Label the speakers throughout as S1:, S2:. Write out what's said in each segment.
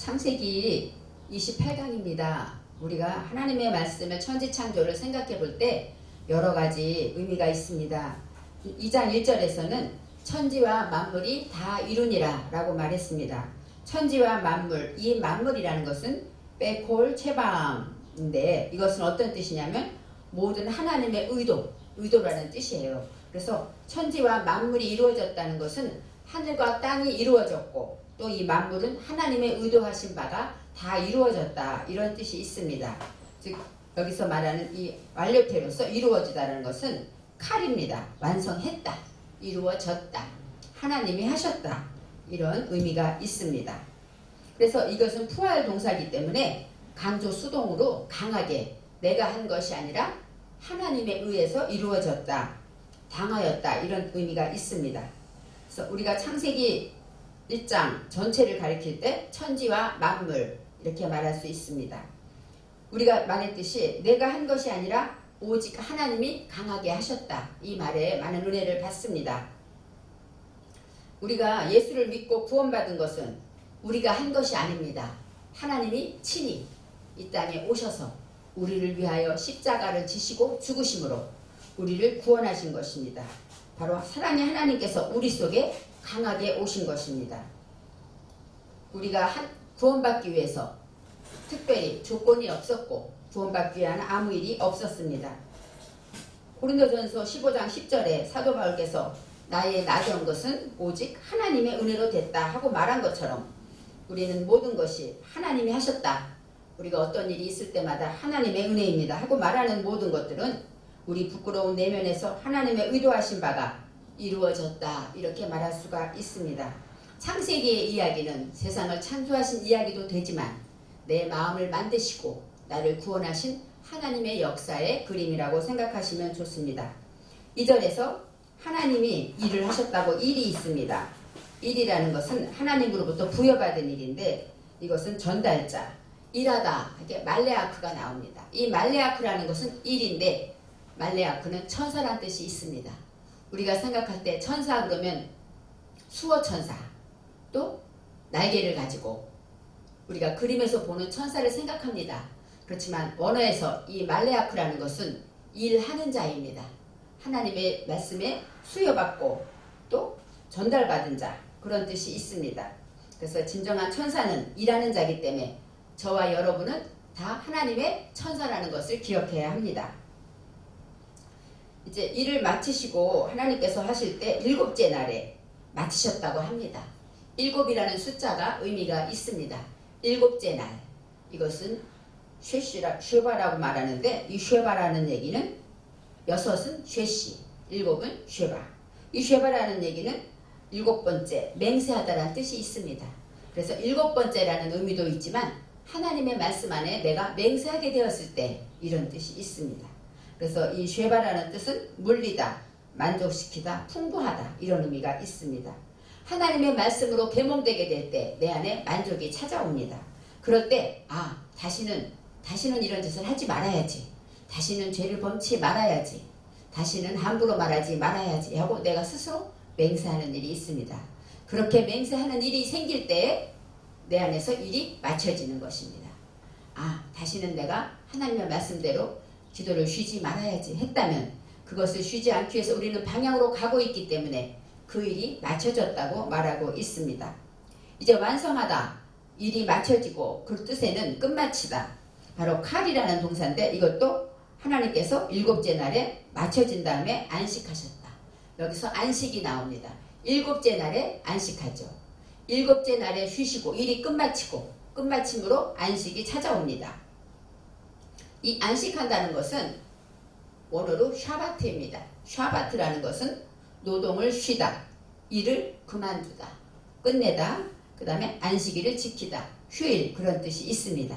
S1: 창세기 28강입니다. 우리가 하나님의 말씀의 천지 창조를 생각해 볼 때 여러 가지 의미가 있습니다. 2장 1절에서는 천지와 만물이 다 이루니라 라고 말했습니다. 천지와 만물, 이 만물이라는 것은 빼콜 채방인데 이것은 어떤 뜻이냐면 모든 하나님의 의도, 의도라는 뜻이에요. 그래서 천지와 만물이 이루어졌다는 것은 하늘과 땅이 이루어졌고 또 이 만물은 하나님의 의도하신 바가 다 이루어졌다 이런 뜻이 있습니다. 즉 여기서 말하는 이 완료태로서 이루어지다는 것은 칼입니다. 완성했다, 이루어졌다, 하나님이 하셨다 이런 의미가 있습니다. 그래서 이것은 푸알 동사이기 때문에 강조 수동으로 강하게 내가 한 것이 아니라 하나님에 의해서 이루어졌다, 당하였다 이런 의미가 있습니다. 그래서 우리가 창세기 1장 전체를 가리킬 때 천지와 만물 이렇게 말할 수 있습니다. 우리가 말했듯이 내가 한 것이 아니라 오직 하나님이 강하게 하셨다. 이 말에 많은 은혜를 받습니다. 우리가 예수를 믿고 구원받은 것은 우리가 한 것이 아닙니다. 하나님이 친히 이 땅에 오셔서 우리를 위하여 십자가를 지시고 죽으심으로 우리를 구원하신 것입니다. 바로 사랑의 하나님께서 우리 속에 강하게 오신 것입니다. 우리가 한, 구원받기 위해서 특별히 조건이 없었고 구원받기 위한 아무 일이 없었습니다. 고린도전서 15장 10절에 사도 바울께서 나의 나전 것은 오직 하나님의 은혜로 됐다 하고 말한 것처럼 우리는 모든 것이 하나님이 하셨다. 우리가 어떤 일이 있을 때마다 하나님의 은혜입니다 하고 말하는 모든 것들은 우리 부끄러운 내면에서 하나님의 의도하신 바가 이루어졌다 이렇게 말할 수가 있습니다. 창세기의 이야기는 세상을 창조하신 이야기도 되지만 내 마음을 만드시고 나를 구원하신 하나님의 역사의 그림이라고 생각하시면 좋습니다. 이절에서 하나님이 일을 하셨다고 일이 있습니다. 일이라는 것은 하나님으로부터 부여받은 일인데 이것은 전달자, 일하다 이렇게 말레아크가 나옵니다. 이 말레아크라는 것은 일인데 말레아크는 천사란 뜻이 있습니다. 우리가 생각할 때 천사 그러면 수어 천사 또 날개를 가지고 우리가 그림에서 보는 천사를 생각합니다. 그렇지만 원어에서 이 말레아크라는 것은 일하는 자입니다. 하나님의 말씀에 수여받고 또 전달받은 자 그런 뜻이 있습니다. 그래서 진정한 천사는 일하는 자이기 때문에 저와 여러분은 다 하나님의 천사라는 것을 기억해야 합니다. 이제 일을 마치시고 하나님께서 하실 때 일곱째 날에 마치셨다고 합니다. 일곱이라는 숫자가 의미가 있습니다. 일곱째 날 이것은 쉐시라 쉐바라고 말하는데 이 쉐바라는 얘기는 여섯은 쉐시 일곱은 쉐바 이 쉐바라는 얘기는 일곱 번째 맹세하다라는 뜻이 있습니다. 그래서 일곱 번째라는 의미도 있지만 하나님의 말씀 안에 내가 맹세하게 되었을 때 이런 뜻이 있습니다. 그래서 이 쉐바라는 뜻은 물리다, 만족시키다, 풍부하다 이런 의미가 있습니다. 하나님의 말씀으로 계몽되게 될 때 내 안에 만족이 찾아옵니다. 그럴 때 아, 다시는 다시는 이런 짓을 하지 말아야지. 다시는 죄를 범치 말아야지. 다시는 함부로 말하지 말아야지 하고 내가 스스로 맹세하는 일이 있습니다. 그렇게 맹세하는 일이 생길 때 내 안에서 일이 맞춰지는 것입니다. 아, 다시는 내가 하나님의 말씀대로 기도를 쉬지 말아야지 했다면 그것을 쉬지 않기 위해서 우리는 방향으로 가고 있기 때문에 그 일이 맞춰졌다고 말하고 있습니다. 이제 완성하다. 일이 맞춰지고 그 뜻에는 끝마치다. 바로 칼이라는 동사인데 이것도 하나님께서 일곱째 날에 맞춰진 다음에 안식하셨다. 여기서 안식이 나옵니다. 일곱째 날에 안식하죠. 일곱째 날에 쉬시고 일이 끝마치고 끝마침으로 안식이 찾아옵니다. 이 안식한다는 것은 원어로 샤바트입니다. 샤바트라는 것은 노동을 쉬다, 일을 그만두다, 끝내다, 그 다음에 안식일을 지키다, 휴일 그런 뜻이 있습니다.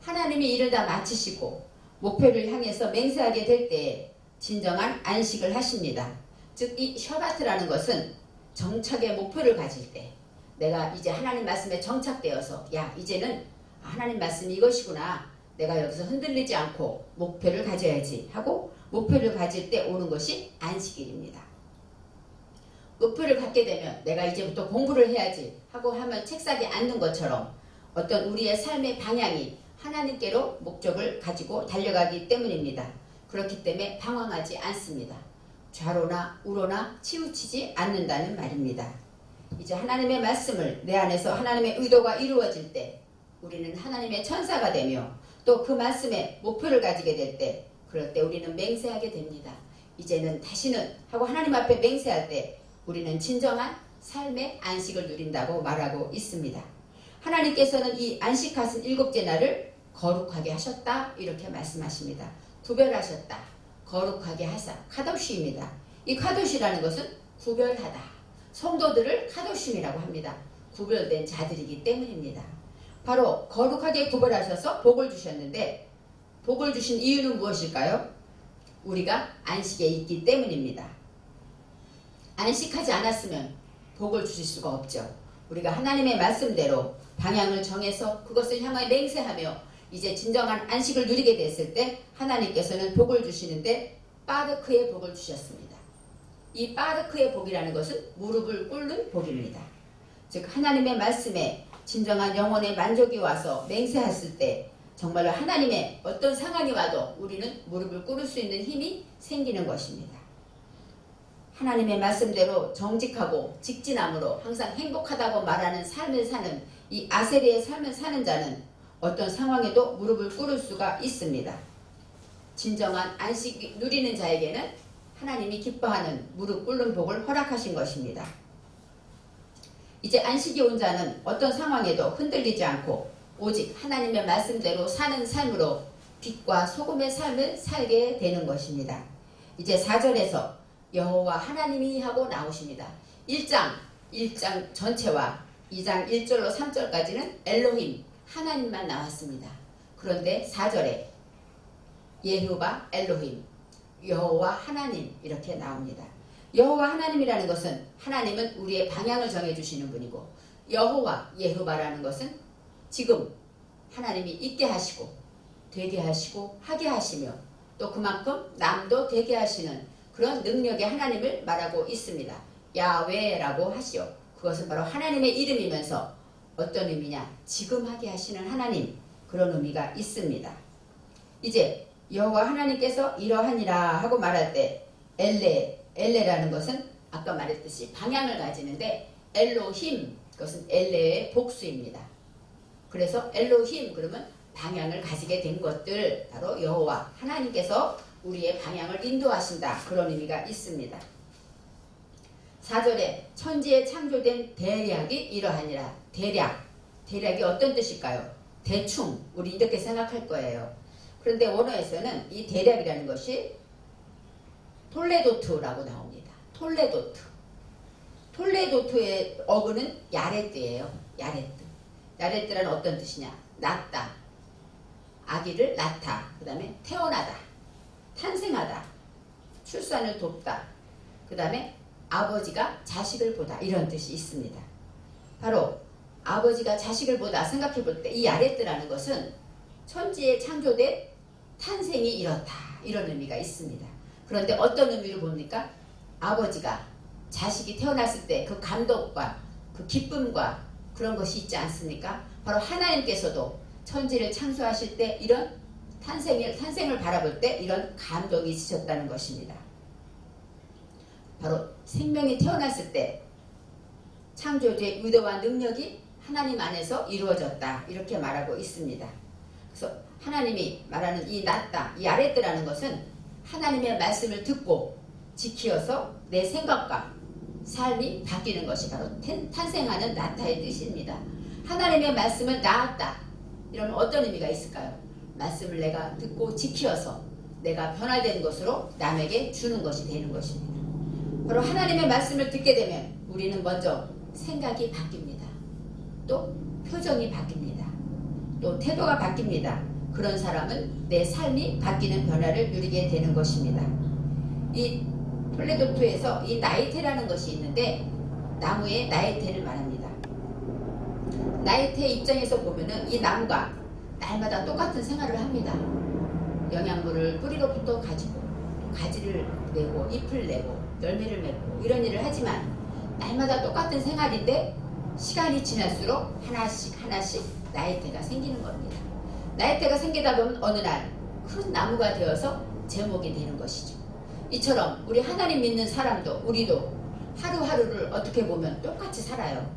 S1: 하나님이 일을 다 마치시고 목표를 향해서 맹세하게 될 때 진정한 안식을 하십니다. 즉이 샤바트라는 것은 정착의 목표를 가질 때 내가 이제 하나님 말씀에 정착되어서 야 이제는 하나님 말씀이 이것이구나 내가 여기서 흔들리지 않고 목표를 가져야지 하고 목표를 가질 때 오는 것이 안식일입니다. 목표를 갖게 되면 내가 이제부터 공부를 해야지 하고 하면 책상에 앉는 것처럼 어떤 우리의 삶의 방향이 하나님께로 목적을 가지고 달려가기 때문입니다. 그렇기 때문에 방황하지 않습니다. 좌로나 우로나 치우치지 않는다는 말입니다. 이제 하나님의 말씀을 내 안에서 하나님의 의도가 이루어질 때 우리는 하나님의 천사가 되며 또 그 말씀에 목표를 가지게 될 때 그럴 때 우리는 맹세하게 됩니다. 이제는 다시는 하고 하나님 앞에 맹세할 때 우리는 진정한 삶의 안식을 누린다고 말하고 있습니다. 하나님께서는 이 안식하신 일곱째 날을 거룩하게 하셨다 이렇게 말씀하십니다. 구별하셨다. 거룩하게 하사 카도시입니다. 이 카도시라는 것은 구별하다. 성도들을 카도심이라고 합니다. 구별된 자들이기 때문입니다. 바로 거룩하게 구별하셔서 복을 주셨는데 복을 주신 이유는 무엇일까요? 우리가 안식에 있기 때문입니다. 안식하지 않았으면 복을 주실 수가 없죠. 우리가 하나님의 말씀대로 방향을 정해서 그것을 향하여 맹세하며 이제 진정한 안식을 누리게 됐을 때 하나님께서는 복을 주시는데 빠르크의 복을 주셨습니다. 이 빠르크의 복이라는 것은 무릎을 꿇는 복입니다. 즉 하나님의 말씀에 진정한 영혼의 만족이 와서 맹세했을 때 정말로 하나님의 어떤 상황이 와도 우리는 무릎을 꿇을 수 있는 힘이 생기는 것입니다. 하나님의 말씀대로 정직하고 직진함으로 항상 행복하다고 말하는 삶을 사는 이 아세리의 삶을 사는 자는 어떤 상황에도 무릎을 꿇을 수가 있습니다. 진정한 안식 누리는 자에게는 하나님이 기뻐하는 무릎 꿇는 복을 허락하신 것입니다. 이제 안식이 온 자는 어떤 상황에도 흔들리지 않고 오직 하나님의 말씀대로 사는 삶으로 빛과 소금의 삶을 살게 되는 것입니다. 이제 4절에서 여호와 하나님이 하고 나오십니다. 1장 1장 전체와 2장 1절로 3절까지는 엘로힘 하나님만 나왔습니다. 그런데 4절에 예후바 엘로힘 여호와 하나님 이렇게 나옵니다. 여호와 하나님이라는 것은 하나님은 우리의 방향을 정해 주시는 분이고 여호와 예후바라는 것은 지금 하나님이 있게 하시고 되게 하시고 하게 하시며 또 그만큼 남도 되게 하시는 그런 능력의 하나님을 말하고 있습니다. 야외라고 하시오. 그것은 바로 하나님의 이름이면서 어떤 의미냐? 지금 하게 하시는 하나님 그런 의미가 있습니다. 이제 여호와 하나님께서 이러하니라 하고 말할 때 엘레 엘레라는 것은 아까 말했듯이 방향을 가지는데 엘로힘 그것은 엘레의 복수입니다. 그래서 엘로힘 그러면 방향을 가지게 된 것들 바로 여호와 하나님께서 우리의 방향을 인도하신다 그런 의미가 있습니다. 4절에 천지에 창조된 대략이 이러하니라. 대략. 대략이 어떤 뜻일까요? 대충. 우리 이렇게 생각할 거예요. 그런데 원어에서는 이 대략이라는 것이 톨레도트라고 나옵니다. 톨레도트. 톨레도트의 어근은 야레뜨예요. 야레뜨. 야레뜨란 어떤 뜻이냐? 낳다. 아기를 낳다. 그 다음에 태어나다. 탄생하다. 출산을 돕다. 그 다음에 아버지가 자식을 보다 이런 뜻이 있습니다. 바로 아버지가 자식을 보다 생각해 볼 때이 아레트라는 것은 천지에 창조된 탄생이 이렇다 이런 의미가 있습니다. 그런데 어떤 의미를 봅니까? 아버지가 자식이 태어났을 때 그 감동과 그 기쁨과 그런 것이 있지 않습니까? 바로 하나님께서도 천지를 창조하실 때 이런 탄생을, 탄생을 바라볼 때 이런 감동이 있으셨다는 것입니다. 바로 생명이 태어났을 때 창조주의 의도와 능력이 하나님 안에서 이루어졌다 이렇게 말하고 있습니다. 그래서 하나님이 말하는 이 낫다, 이 아랫드라는 것은 하나님의 말씀을 듣고 지키어서 내 생각과 삶이 바뀌는 것이 바로 탄생하는 나타의 뜻입니다. 하나님의 말씀을 나았다. 이러면 어떤 의미가 있을까요? 말씀을 내가 듣고 지키어서 내가 변화된 것으로 남에게 주는 것이 되는 것입니다. 바로 하나님의 말씀을 듣게 되면 우리는 먼저 생각이 바뀝니다. 또 표정이 바뀝니다. 또 태도가 바뀝니다. 그런 사람은 내 삶이 바뀌는 변화를 누리게 되는 것입니다. 이 플레도토에서 이 나이테라는 것이 있는데 나무의 나이테를 말합니다. 나이테 입장에서 보면은 이 나무가 날마다 똑같은 생활을 합니다. 영양분을 뿌리로부터 가지고 가지를 내고 잎을 내고 열매를 맺고 이런 일을 하지만 날마다 똑같은 생활인데 시간이 지날수록 하나씩 하나씩 나이테가 생기는 겁니다. 나이테가 생기다 보면 어느 날 큰 나무가 되어서 제목이 되는 것이죠. 이처럼 우리 하나님 믿는 사람도 우리도 하루하루를 어떻게 보면 똑같이 살아요.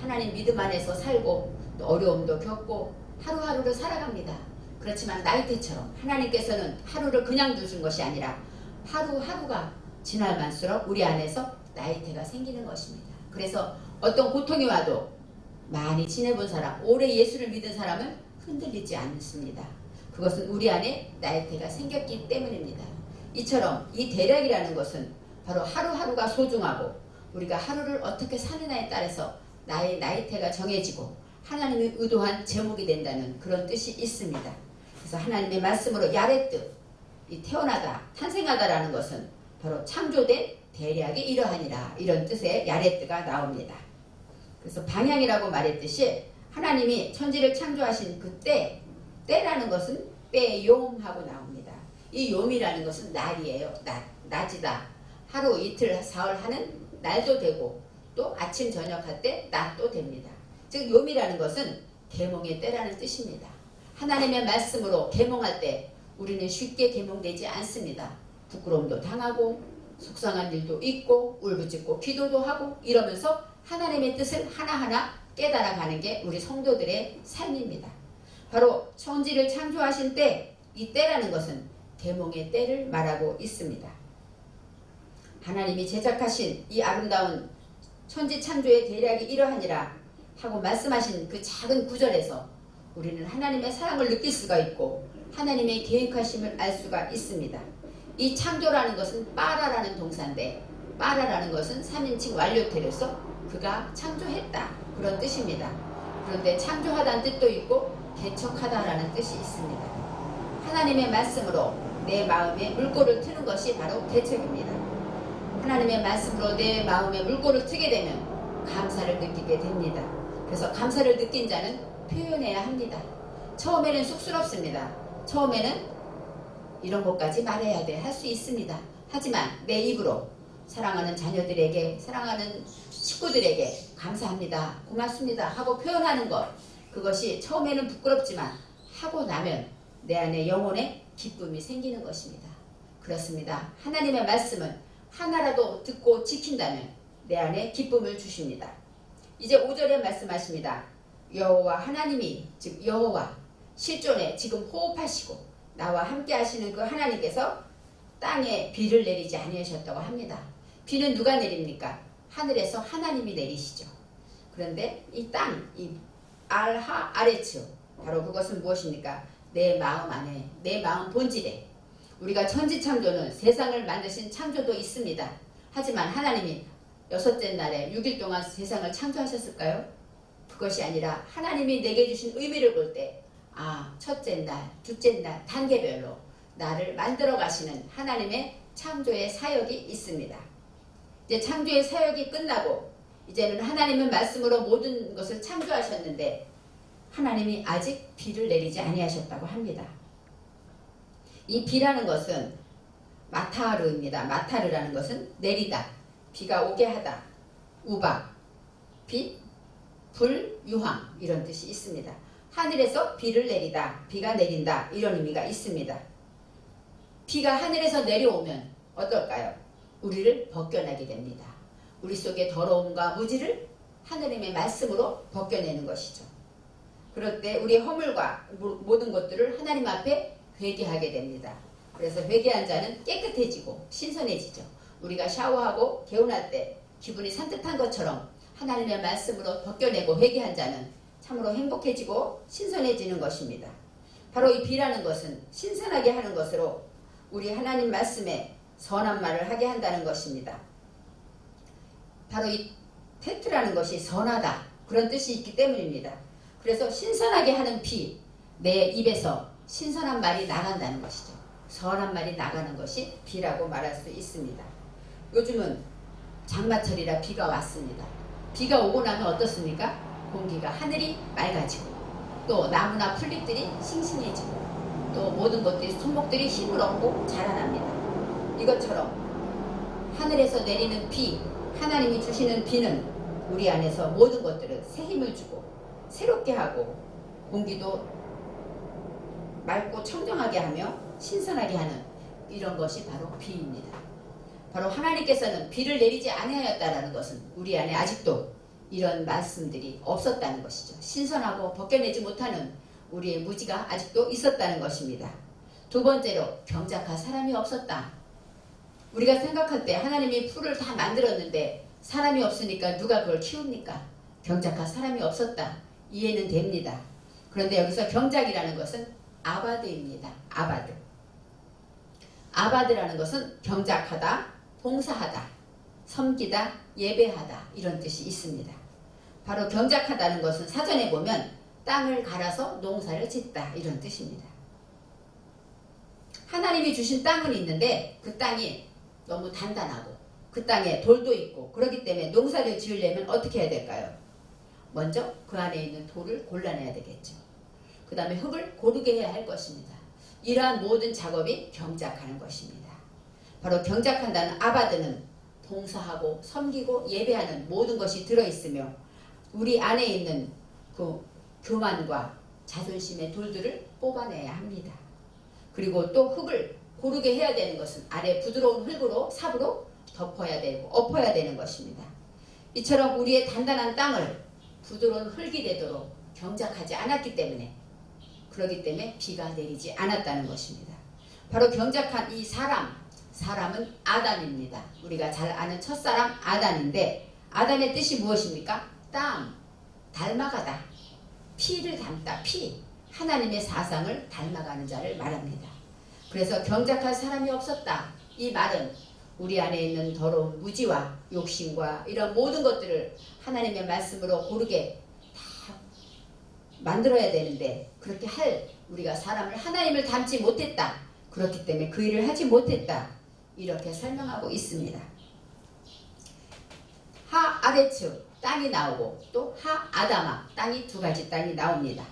S1: 하나님 믿음 안에서 살고 또 어려움도 겪고 하루하루를 살아갑니다. 그렇지만 나이테처럼 하나님께서는 하루를 그냥 두신 것이 아니라 하루하루가 지날 만수록 우리 안에서 나이테가 생기는 것입니다. 그래서 어떤 고통이 와도 많이 지내본 사람, 오래 예수를 믿은 사람은 흔들리지 않습니다. 그것은 우리 안에 나이테가 생겼기 때문입니다. 이처럼 이 대략이라는 것은 바로 하루하루가 소중하고 우리가 하루를 어떻게 사느냐에 따라서 나의 나이테가 정해지고 하나님의 의도한 제목이 된다는 그런 뜻이 있습니다. 그래서 하나님의 말씀으로 야레뜨, 이 태어나다, 탄생하다라는 것은 바로 창조된 대략이 이러하니라 이런 뜻의 야레뜨가 나옵니다. 그래서 방향이라고 말했듯이 하나님이 천지를 창조하신 그때 때라는 것은 빼용하고 나옵니다. 이 용이라는 것은 날이에요. 낮, 낮이다. 하루 이틀 사흘 하는 날도 되고 또 아침 저녁 할 때 낮도 됩니다. 즉 요미라는 것은 계몽의 때라는 뜻입니다. 하나님의 말씀으로 계몽할 때 우리는 쉽게 계몽되지 않습니다. 부끄러움도 당하고 속상한 일도 있고 울부짖고 기도도 하고 이러면서 하나님의 뜻을 하나하나 깨달아가는 게 우리 성도들의 삶입니다. 바로 천지를 창조하신 때, 이 때라는 것은 계몽의 때를 말하고 있습니다. 하나님이 제작하신 이 아름다운 천지 창조의 대략이 이러하니라 하고 말씀하신 그 작은 구절에서 우리는 하나님의 사랑을 느낄 수가 있고 하나님의 계획하심을 알 수가 있습니다. 이 창조라는 것은 빠라라는 동사인데 빠라라는 것은 3인칭 완료태로서 그가 창조했다 그런 뜻입니다. 그런데 창조하다는 뜻도 있고 개척하다라는 뜻이 있습니다. 하나님의 말씀으로 내 마음에 물꼬를 트는 것이 바로 개척입니다. 하나님의 말씀으로 내 마음에 물꼬를 트게 되면 감사를 느끼게 됩니다. 그래서 감사를 느낀 자는 표현해야 합니다. 처음에는 쑥스럽습니다. 처음에는 이런 것까지 말해야 돼. 할 수 있습니다. 하지만 내 입으로 사랑하는 자녀들에게, 사랑하는 식구들에게 감사합니다. 고맙습니다. 하고 표현하는 것. 그것이 처음에는 부끄럽지만 하고 나면 내 안에 영혼에 기쁨이 생기는 것입니다. 그렇습니다. 하나님의 말씀은 하나라도 듣고 지킨다면 내 안에 기쁨을 주십니다. 이제 5절에 말씀하십니다. 여호와 하나님이 즉 여호와 실존에 지금 호흡하시고 나와 함께 하시는 그 하나님께서 땅에 비를 내리지 아니하셨다고 합니다. 비는 누가 내립니까? 하늘에서 하나님이 내리시죠. 그런데 이 땅, 이 알하 아레츠 바로 그것은 무엇입니까? 내 마음 안에, 내 마음 본질에 우리가 천지창조는 세상을 만드신 창조도 있습니다. 하지만 하나님이 여섯째 날에 6일 동안 세상을 창조하셨을까요? 그것이 아니라 하나님이 내게 주신 의미를 볼 때, 아, 첫째 날, 둘째 날, 단계별로 나를 만들어 가시는 하나님의 창조의 사역이 있습니다. 이제 창조의 사역이 끝나고, 이제는 하나님의 말씀으로 모든 것을 창조하셨는데, 하나님이 아직 비를 내리지 아니하셨다고 합니다. 이 비라는 것은 마타르입니다. 마타르라는 것은 내리다, 비가 오게 하다, 우박, 빛, 불, 유황 이런 뜻이 있습니다. 하늘에서 비를 내리다, 비가 내린다 이런 의미가 있습니다. 비가 하늘에서 내려오면 어떨까요? 우리를 벗겨내게 됩니다. 우리 속의 더러움과 무지를 하느님의 말씀으로 벗겨내는 것이죠. 그럴 때 우리의 허물과 모든 것들을 하나님 앞에 회개하게 됩니다. 그래서 회개한 자는 깨끗해지고 신선해지죠. 우리가 샤워하고 개운할 때 기분이 산뜻한 것처럼 하나님의 말씀으로 벗겨내고 회개한 자는 참으로 행복해지고 신선해지는 것입니다. 바로 이 비라는 것은 신선하게 하는 것으로 우리 하나님 말씀에 선한 말을 하게 한다는 것입니다. 바로 이 테트라는 것이 선하다 그런 뜻이 있기 때문입니다. 그래서 신선하게 하는 비, 내 입에서 신선한 말이 나간다는 것이죠. 선한 말이 나가는 것이 비라고 말할 수 있습니다. 요즘은 장마철이라 비가 왔습니다. 비가 오고 나면 어떻습니까? 공기가 하늘이 맑아지고 또 나무나 풀잎들이 싱싱해지고 또 모든 것들이 손목들이 힘을 얻고 자라납니다. 이것처럼 하늘에서 내리는 비, 하나님이 주시는 비는 우리 안에서 모든 것들을 새 힘을 주고 새롭게 하고 공기도 맑고 청정하게 하며 신선하게 하는 이런 것이 바로 비입니다. 바로 하나님께서는 비를 내리지 아니하였다라는 것은 우리 안에 아직도 이런 말씀들이 없었다는 것이죠. 신선하고 벗겨내지 못하는 우리의 무지가 아직도 있었다는 것입니다. 두 번째로 경작할 사람이 없었다. 우리가 생각할 때 하나님이 풀을 다 만들었는데 사람이 없으니까 누가 그걸 키웁니까? 경작할 사람이 없었다. 이해는 됩니다. 그런데 여기서 경작이라는 것은 아바드입니다. 아바드. 아바드라는 것은 경작하다, 봉사하다, 섬기다, 예배하다 이런 뜻이 있습니다. 바로 경작하다는 것은 사전에 보면 땅을 갈아서 농사를 짓다 이런 뜻입니다. 하나님이 주신 땅은 있는데 그 땅이 너무 단단하고 그 땅에 돌도 있고 그렇기 때문에 농사를 지으려면 어떻게 해야 될까요? 먼저 그 안에 있는 돌을 골라내야 되겠죠. 그 다음에 흙을 고르게 해야 할 것입니다. 이러한 모든 작업이 경작하는 것입니다. 바로 경작한다는 아바드는 봉사하고 섬기고 예배하는 모든 것이 들어있으며 우리 안에 있는 그 교만과 자존심의 돌들을 뽑아내야 합니다. 그리고 또 흙을 고르게 해야 되는 것은 아래 부드러운 흙으로 삽으로 덮어야 되고 엎어야 되는 것입니다. 이처럼 우리의 단단한 땅을 부드러운 흙이 되도록 경작하지 않았기 때문에 그러기 때문에 비가 내리지 않았다는 것입니다. 바로 경작한 이 사람, 사람은 아담입니다. 우리가 잘 아는 첫사람 아담인데 아담의 뜻이 무엇입니까? 땅, 닮아가다, 피를 닮다, 피. 하나님의 사상을 닮아가는 자를 말합니다. 그래서 경작할 사람이 없었다. 이 말은 우리 안에 있는 더러운 무지와 욕심과 이런 모든 것들을 하나님의 말씀으로 고르게 다 만들어야 되는데 그렇게 할 우리가 사람을 하나님을 닮지 못했다. 그렇기 때문에 그 일을 하지 못했다. 이렇게 설명하고 있습니다. 하 아레츠 땅이 나오고 또 하 아다마 땅이 두 가지 땅이 나옵니다.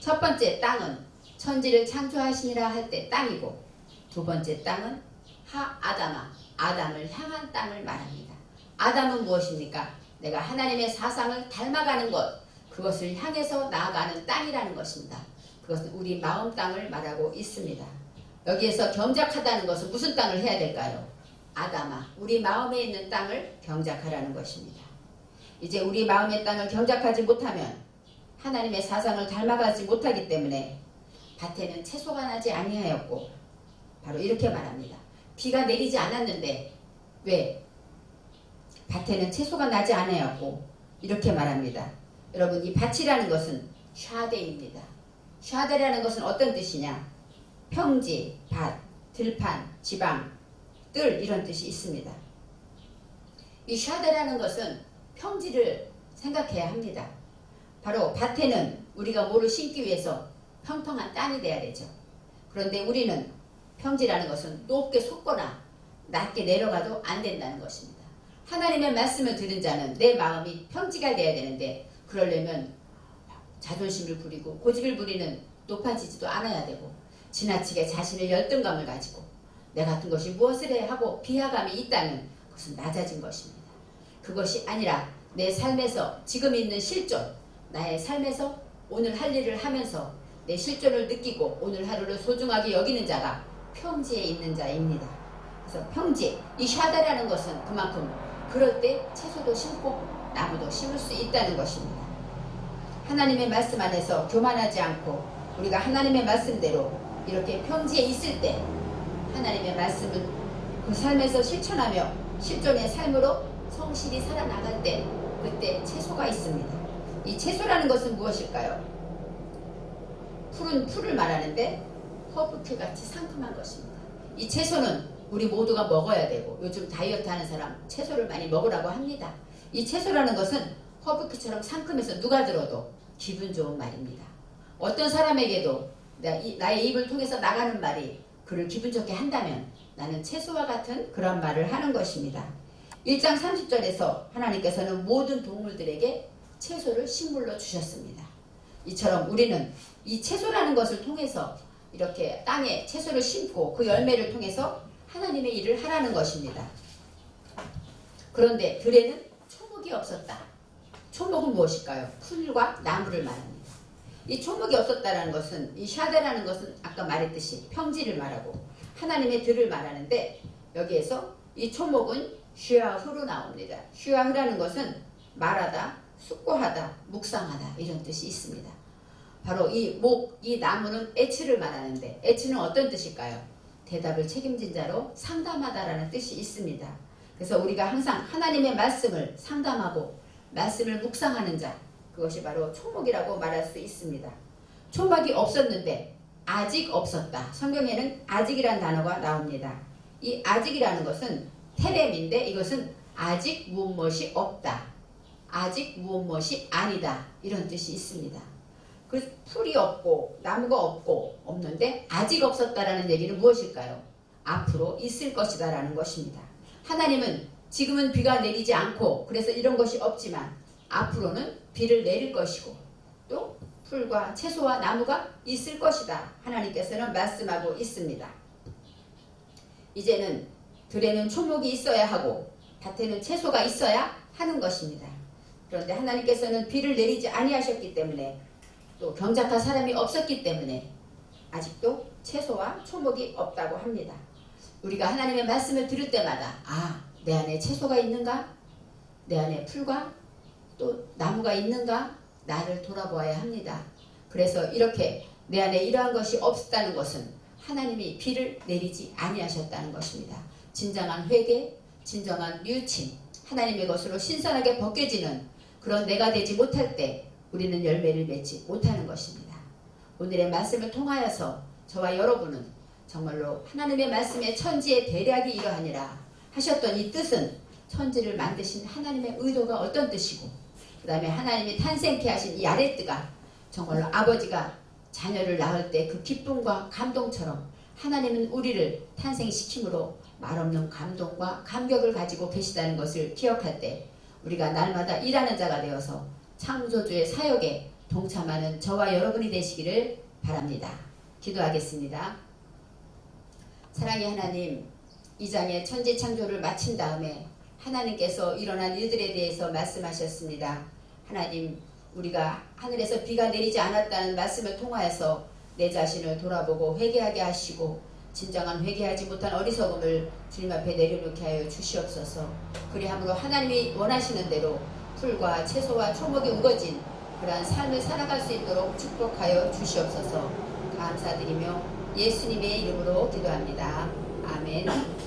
S1: 첫 번째 땅은 천지를 창조하시니라 할 때 땅이고 두 번째 땅은 하 아다마 아담을 향한 땅을 말합니다. 아담은 무엇입니까? 내가 하나님의 사상을 닮아가는 것 그것을 향해서 나아가는 땅이라는 것입니다. 그것은 우리 마음 땅을 말하고 있습니다. 여기에서 경작하다는 것은 무슨 땅을 해야 될까요? 아담아 우리 마음에 있는 땅을 경작하라는 것입니다. 이제 우리 마음의 땅을 경작하지 못하면 하나님의 사상을 닮아가지 못하기 때문에 밭에는 채소가 나지 아니하였고 바로 이렇게 말합니다. 비가 내리지 않았는데 왜 밭에는 채소가 나지 않았고 이렇게 말합니다. 여러분 이 밭이라는 것은 샤데입니다. 샤데라는 것은 어떤 뜻이냐? 평지, 밭, 들판, 지방, 뜰 이런 뜻이 있습니다. 이 샤데라는 것은 평지를 생각해야 합니다. 바로 밭에는 우리가 뭐를 심기 위해서 평평한 땅이 돼야 되죠. 그런데 우리는 평지라는 것은 높게 솟거나 낮게 내려가도 안 된다는 것입니다. 하나님의 말씀을 들은 자는 내 마음이 평지가 돼야 되는데 그러려면 자존심을 부리고 고집을 부리는 높아지지도 않아야 되고 지나치게 자신의 열등감을 가지고 내 같은 것이 무엇을 해 하고 비하감이 있다면 그것은 낮아진 것입니다. 그것이 아니라 내 삶에서 지금 있는 실존 나의 삶에서 오늘 할 일을 하면서 내 실존을 느끼고 오늘 하루를 소중하게 여기는 자가 평지에 있는 자입니다. 그래서 평지, 이 샤다라는 것은 그만큼 그럴 때 채소도 심고 나무도 심을 수 있다는 것입니다. 하나님의 말씀 안에서 교만하지 않고 우리가 하나님의 말씀대로 이렇게 평지에 있을 때 하나님의 말씀을 그 삶에서 실천하며 실존의 삶으로 성실히 살아나갈 때 그때 채소가 있습니다. 이 채소라는 것은 무엇일까요? 풀은 풀을 말하는데 허브티 같이 상큼한 것입니다. 이 채소는 우리 모두가 먹어야 되고 요즘 다이어트 하는 사람 채소를 많이 먹으라고 합니다. 이 채소라는 것은 허브티처럼 상큼해서 누가 들어도 기분 좋은 말입니다. 어떤 사람에게도 나의 입을 통해서 나가는 말이 그를 기분 좋게 한다면 나는 채소와 같은 그런 말을 하는 것입니다. 1장 30절에서 하나님께서는 모든 동물들에게 채소를 식물로 주셨습니다. 이처럼 우리는 이 채소라는 것을 통해서 이렇게 땅에 채소를 심고 그 열매를 통해서 하나님의 일을 하라는 것입니다. 그런데 들에는 초목이 없었다. 초목은 무엇일까요? 풀과 나무를 말합니다. 이 초목이 없었다라는 것은 이 샤데라는 것은 아까 말했듯이 평지를 말하고 하나님의 들을 말하는데 여기에서 이 초목은 슈아흐로 나옵니다. 슈아흐라는 것은 말하다, 숙고하다, 묵상하다 이런 뜻이 있습니다. 바로 이 목, 이 나무는 에츠를 말하는데 에츠는 어떤 뜻일까요? 대답을 책임진 자로 상담하다라는 뜻이 있습니다. 그래서 우리가 항상 하나님의 말씀을 상담하고 말씀을 묵상하는 자 그것이 바로 초목이라고 말할 수 있습니다. 초목이 없었는데 아직 없었다. 성경에는 아직이란 단어가 나옵니다. 이 아직이라는 것은 테렘인데 이것은 아직 무엇이 없다. 아직 무엇이 아니다. 이런 뜻이 있습니다. 그 풀이 없고 나무가 없고 없는데 아직 없었다라는 얘기는 무엇일까요? 앞으로 있을 것이다 라는 것입니다. 하나님은 지금은 비가 내리지 않고 그래서 이런 것이 없지만 앞으로는 비를 내릴 것이고 또 풀과 채소와 나무가 있을 것이다. 하나님께서는 말씀하고 있습니다. 이제는 들에는 초목이 있어야 하고 밭에는 채소가 있어야 하는 것입니다. 그런데 하나님께서는 비를 내리지 아니하셨기 때문에 또 경작할 사람이 없었기 때문에 아직도 채소와 초목이 없다고 합니다. 우리가 하나님의 말씀을 들을 때마다 아, 내 안에 채소가 있는가? 내 안에 풀과 또 나무가 있는가? 나를 돌아보아야 합니다. 그래서 이렇게 내 안에 이러한 것이 없다는 것은 하나님이 비를 내리지 아니하셨다는 것입니다. 진정한 회개, 진정한 뉘우침, 하나님의 것으로 신선하게 벗겨지는 그런 내가 되지 못할 때 우리는 열매를 맺지 못하는 것입니다. 오늘의 말씀을 통하여서 저와 여러분은 정말로 하나님의 말씀의 천지의 대략이 이러하니라 하셨던 이 뜻은 천지를 만드신 하나님의 의도가 어떤 뜻이고 그 다음에 하나님이 탄생케 하신 이 아레뜨가 정말로 아버지가 자녀를 낳을 때 그 기쁨과 감동처럼 하나님은 우리를 탄생시킴으로 말없는 감동과 감격을 가지고 계시다는 것을 기억할 때 우리가 날마다 일하는 자가 되어서 창조주의 사역에 동참하는 저와 여러분이 되시기를 바랍니다. 기도하겠습니다. 사랑의 하나님, 이 장의 천지 창조를 마친 다음에 하나님께서 일어난 일들에 대해서 말씀하셨습니다. 하나님, 우리가 하늘에서 비가 내리지 않았다는 말씀을 통하여서 내 자신을 돌아보고 회개하게 하시고 진정한 회개하지 못한 어리석음을 주님 앞에 내려놓게 하여 주시옵소서. 그리함으로 하나님이 원하시는 대로 풀과 채소와 초목이 우거진 그러한 삶을 살아갈 수 있도록 축복하여 주시옵소서. 감사드리며 예수님의 이름으로 기도합니다. 아멘.